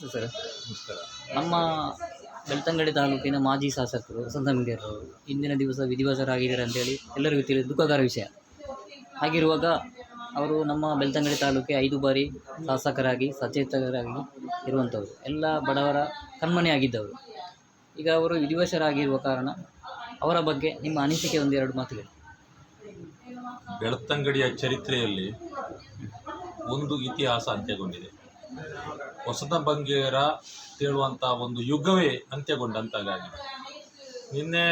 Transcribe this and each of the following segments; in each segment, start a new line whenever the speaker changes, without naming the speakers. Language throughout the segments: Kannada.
ಸರ್.
ನಮಸ್ಕಾರ.
ನಮ್ಮ ಬೆಳ್ತಂಗಡಿ ತಾಲೂಕಿನ ಮಾಜಿ ಶಾಸಕರು ವಸಂತ ಅವರು ಇಂದಿನ ದಿವಸ ವಿಧಿವಶರಾಗಿದ್ದಾರೆ ಅಂತೇಳಿ ಎಲ್ಲರಿಗೂ ತಿಳಿದು ದುಃಖಕರ ವಿಷಯ. ಹಾಗಿರುವಾಗ ಅವರು ನಮ್ಮ ಬೆಳ್ತಂಗಡಿ ತಾಲೂಕಿಗೆ ಐದು ಬಾರಿ ಶಾಸಕರಾಗಿ ಸಚೇತಕರಾಗಿ ಇರುವಂಥವ್ರು. ಎಲ್ಲ ಬಡವರ ಕಣ್ಮನೆಯಾಗಿದ್ದವರು ಈಗ ಅವರು ವಿಧಿವಶರಾಗಿರುವ ಕಾರಣ ಅವರ ಬಗ್ಗೆ ನಿಮ್ಮ ಅನಿಸಿಕೆ ಒಂದೆರಡು ಮಾತುಗಳು.
ಬೆಳ್ತಂಗಡಿಯ ಚರಿತ್ರೆಯಲ್ಲಿ ಒಂದು ಇತಿಹಾಸ ಅಂತ್ಯಗೊಂಡಿದೆ. ವಸಂತ ಬಂಗೇರ ತೇಳುವಂಥ ಒಂದು ಯುಗವೇ ಅಂತ್ಯಗೊಂಡಂತಾಗಿದೆ ನಿನ್ನೆ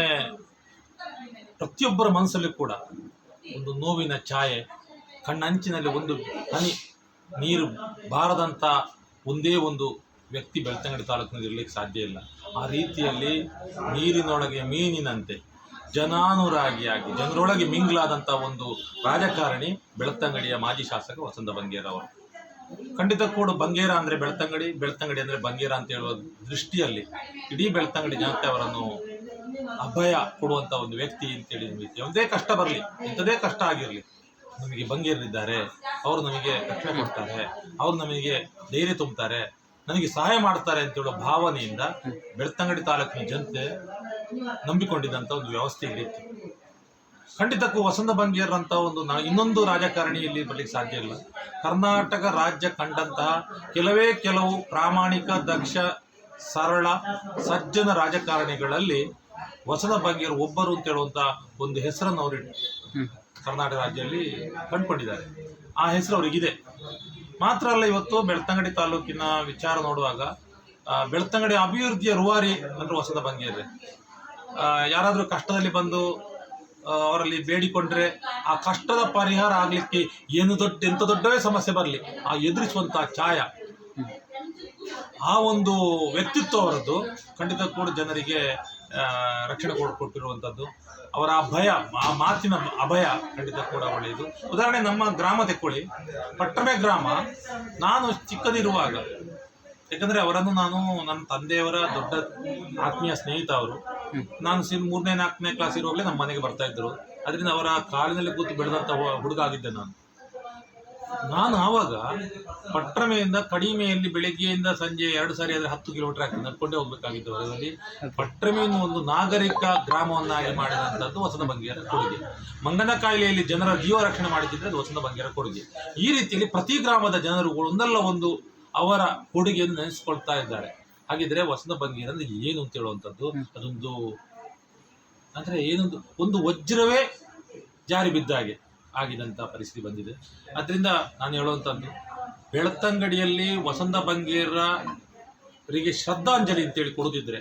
ಪ್ರತಿಯೊಬ್ಬರ ಮನಸ್ಸಲ್ಲಿ ಕೂಡ ಒಂದು ನೋವಿನ ಛಾಯೆ, ಕಣ್ಣಂಚಿನಲ್ಲಿ ಒಂದು ಹನಿ, ನೀರು ಬಾರದಂಥ ಒಂದೇ ಒಂದು ವ್ಯಕ್ತಿ ಬೆಳ್ತಂಗಡಿ ತಾಲೂಕಿನಲ್ಲಿ ಇರಲಿಕ್ಕೆ ಸಾಧ್ಯ ಇಲ್ಲ. ಆ ರೀತಿಯಲ್ಲಿ ನೀರಿನೊಳಗೆ ಮೀನಿನಂತೆ ಜನಾನುರಾಗಿಯಾಗಿ ಜನರೊಳಗೆ ಮಿಂಗ್ಲಾದಂಥ ಒಂದು ರಾಜಕಾರಣಿ ಬೆಳ್ತಂಗಡಿಯ ಮಾಜಿ ಶಾಸಕ ವಸಂತ ಬಂಗೇರ ಅವರು ಖಂಡಿತ ಕೂಡ, ಬಂಗೇರ ಅಂದರೆ ಬೆಳ್ತಂಗಡಿ ಬೆಳ್ತಂಗಡಿ ಅಂದರೆ ಬಂಗೇರ ಅಂತ ಹೇಳುವ ದೃಷ್ಟಿಯಲ್ಲಿ ಇಡೀ ಬೆಳ್ತಂಗಡಿ ಜನತೆ ಅವರನ್ನು ಅಭಯ ಕೊಡುವಂಥ ಒಂದು ವ್ಯಕ್ತಿ ಅಂತೇಳಿ ನಮಗೆ ಯಾವುದೇ ಕಷ್ಟ ಬರಲಿ ಎಂಥದೇ ಕಷ್ಟ ಆಗಿರಲಿ, ನಮಗೆ ಬಂಗೇರಿದ್ದಾರೆ ಅವರು ನಮಗೆ ರಕ್ಷಣೆ ಕೊಡ್ತಾರೆ, ಅವರು ನಮಗೆ ಧೈರ್ಯ ತುಂಬುತ್ತಾರೆ ನನಗೆ ಸಹಾಯ ಮಾಡ್ತಾರೆ ಅಂತ ಹೇಳೋ ಭಾವನೆಯಿಂದ ಬೆಳ್ತಂಗಡಿ ತಾಲೂಕಿನ ಜನತೆ ನಂಬಿಕೊಂಡಿದ್ದಂಥ ಒಂದು ವ್ಯವಸ್ಥೆ ಇಲ್ಲಿತ್ತು ಖಂಡಿತಕ್ಕೂ ವಸಂತ ಬಂಗೇರ್ ಅಂತ ಒಂದು ನಾ ಇನ್ನೊಂದು ರಾಜಕಾರಣಿ ಇಲ್ಲಿ ಬರ್ಲಿಕ್ಕೆ ಸಾಧ್ಯ ಇಲ್ಲ. ಕರ್ನಾಟಕ ರಾಜ್ಯ ಕಂಡಂತಹ ಕೆಲವೇ ಕೆಲವು ಪ್ರಾಮಾಣಿಕ ದಕ್ಷ ಸರಳ ಸಜ್ಜನ ರಾಜಕಾರಣಿಗಳಲ್ಲಿ ವಸಂತ ಬಂಗೇರ್ ಒಬ್ಬರು ಅಂತ ಹೇಳುವಂಥ ಒಂದು ಹೆಸರನ್ನು ಅವರು ಕರ್ನಾಟಕ ರಾಜ್ಯದಲ್ಲಿ ಕಂಡುಕೊಂಡಿದ್ದಾರೆ. ಆ ಹೆಸರು ಅವರಿಗಿದೆ. ಮಾತ್ರ ಅಲ್ಲ ಇವತ್ತು ಬೆಳ್ತಂಗಡಿ ತಾಲೂಕಿನ ವಿಚಾರ ನೋಡುವಾಗ ಬೆಳ್ತಂಗಡಿ ಅಭಿವೃದ್ಧಿಯ ರೂವಾರಿ ಅಂದ್ರೆ ವಸಂತ ಬಂಗೇರಿ. ಯಾರಾದರೂ ಕಷ್ಟದಲ್ಲಿ ಬಂದು ಅವರಲ್ಲಿ ಬೇಡಿಕೊಂಡ್ರೆ ಆ ಕಷ್ಟದ ಪರಿಹಾರ ಆಗ್ಲಿಕ್ಕೆ ಏನು ದೊಡ್ಡ, ಎಂತ ದೊಡ್ಡವೇ ಸಮಸ್ಯೆ ಬರಲಿ, ಆ ಎದುರಿಸುವಂತ ಛಾಯ. ಆ ಒಂದು ವ್ಯಕ್ತಿತ್ವ ಅವರದ್ದು. ಖಂಡಿತ ಕೂಡ ಜನರಿಗೆ ರಕ್ಷಣೆ ಕೊಟ್ಟಿರುವಂಥದ್ದು ಅವರ ಆ ಭಯ, ಆ ಮಾತಿನ ಅಭಯ ಖಂಡಿತ ಕೂಡ ಒಳ್ಳೆಯದು. ಉದಾಹರಣೆ ನಮ್ಮ ಗ್ರಾಮ ತೆಕ್ಕೊಳ್ಳಿ. ಪಟ್ಟಮೆ ಗ್ರಾಮ, ನಾನು ಚಿಕ್ಕದಿರುವಾಗ ಯಾಕಂದ್ರೆ ಅವರನ್ನು ನಾನು ನನ್ನ ತಂದೆಯವರ ದೊಡ್ಡ ಆತ್ಮೀಯ ಸ್ನೇಹಿತ ಅವರು. ನಾನು ಸಿ ಮೂರನೇ ನಾಲ್ಕನೇ ಕ್ಲಾಸ್ ಇರುವಾಗಲೇ ನಮ್ಮ ಮನೆಗೆ ಬರ್ತಾ ಇದ್ರು ಅದರಿಂದ ಅವರ ಕಾಲಿನಲ್ಲಿ ಕೂತು ಬೆಳೆದಂಥ ಹು- ಹುಡುಗ ಆಗಿದ್ದೆ ನಾನು. ನಾನು ಆವಾಗ ಪಟ್ರಮೆಯಿಂದ ಕಡಿಮೆಯಲ್ಲಿ ಬೆಳಿಗ್ಗೆಯಿಂದ ಸಂಜೆ ಎರಡು ಸಾರಿ ಆದರೆ ಹತ್ತು ಕಿಲೋಮೀಟರ್ ಆಗ್ತದೆ. ನಡ್ಕೊಂಡೇ ಹೋಗ್ಬೇಕಾಗಿತ್ತು ಅದರಲ್ಲಿ ಪಟ್ರಮೆಯನ್ನು ಒಂದು ನಾಗರಿಕ ಗ್ರಾಮವನ್ನಾಗಿ ಮಾಡಿದಂಥದ್ದು ವಸಂತ ಬಂಗಿಯರ ಕೊಡುಗೆ. ಮಂಗನ ಕಾಯಿಲೆಯಲ್ಲಿ ಜನರ ಜೀವ ರಕ್ಷಣೆ ಮಾಡಿದ್ರೆ ಅದು ವಸಂತ ಬಂಗಿಯರ ಕೊಡುಗೆ. ಈ ರೀತಿಯಲ್ಲಿ ಪ್ರತಿ ಗ್ರಾಮದ ಜನರು ಒಂದಲ್ಲ ಒಂದು ಅವರ ಕೊಡುಗೆಯನ್ನು ನೆನೆಸ್ಕೊಳ್ತಾ ಇದ್ದಾರೆ. ಹಾಗಿದ್ರೆ ವಸಂತ ಅಂದ್ರೆ ಏನು ಅಂತ ಹೇಳುವಂಥದ್ದು ಅದೊಂದು ಅಂದ್ರೆ ಏನೊಂದು ಒಂದು ವಜ್ರವೇ ಜಾರಿ ಬಿದ್ದ ಹಾಗೆ ಆಗಿದಂಥ ಪರಿಸ್ಥಿತಿ ಬಂದಿದೆ. ಅದರಿಂದ ನಾನು ಹೇಳುವಂಥದ್ದು ಬೆಳ್ತಂಗಡಿಯಲ್ಲಿ ವಸಂತ ಬಂಗೇರರಿಗೆ ಶ್ರದ್ಧಾಂಜಲಿ ಅಂತೇಳಿ ಕೊಡುತ್ತಿದ್ರೆ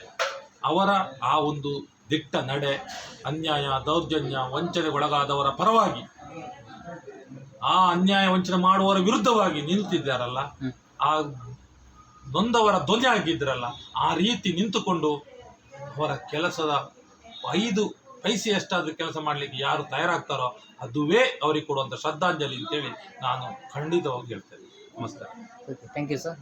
ಅವರ ಆ ಒಂದು ದಿಟ್ಟ ನಡೆ ಅನ್ಯಾಯ ದೌರ್ಜನ್ಯ ವಂಚನೆಗೊಳಗಾದವರ ಪರವಾಗಿ ಆ ಅನ್ಯಾಯ ವಂಚನೆ ಮಾಡುವವರ ವಿರುದ್ಧವಾಗಿ ನಿಂತಿದ್ದಾರಲ್ಲ ಆ ನೊಂದವರ ಧ್ವನಿ ಆಗಿದ್ರಲ್ಲ, ಆ ರೀತಿ ನಿಂತುಕೊಂಡು ಅವರ ಕೆಲಸದ ಐದು ಪೈಸೆ ಎಷ್ಟಾದ್ರೂ ಕೆಲಸ ಮಾಡಲಿಕ್ಕೆ ಯಾರು ತಯಾರಾಗ್ತಾರೋ ಅದುವೇ ಅವರಿಗೆ ಕೊಡುವಂಥ ಶ್ರದ್ಧಾಂಜಲಿ ಅಂತೇಳಿ ನಾನು ಖಂಡಿತವಾಗಿ ಹೇಳ್ತೇನೆ. ನಮಸ್ಕಾರ.
Thank you sir